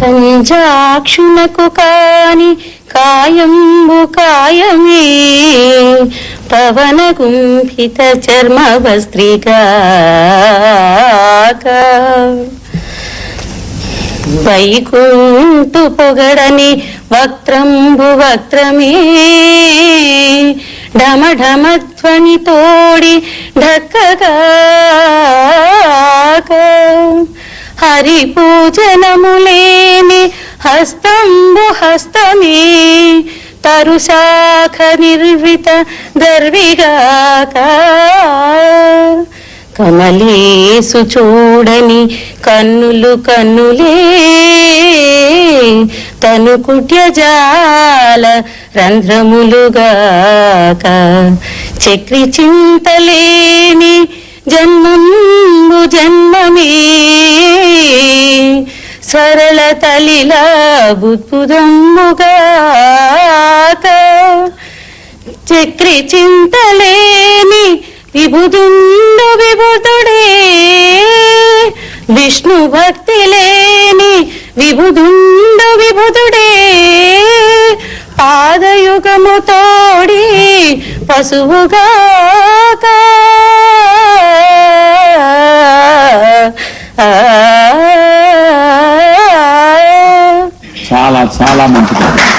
సంజాక్షునకు కాని కాయంబు కాయమే. పవన గుంభిత చర్మ వస్త్రిగా వైకుంటు పొగడని వక్త్రంబు వక్త్రమే. ఢమ ఢమ ధ్వని తోడి ఢక్కగా హరి పూజనములేని హస్తంబు హస్తమే. తరుశాఖ నిర్విత గర్విగాక. కమలేసు చూడని కన్నులు కన్నులే. తను కుట్యజాల రంధ్రములుగాక చక్రి చింతలేని జన్మంబు జన్మమే. సరళ తలిలా బుద్భుదమ్ముగాక చక్రి చింతలేని విభుదుండు విభుతుడే. విష్ణు భక్తి లేని విభుదుండు విభుతుడే. పాదయుగము తోడి పశువుగాక చాలా మంచిది.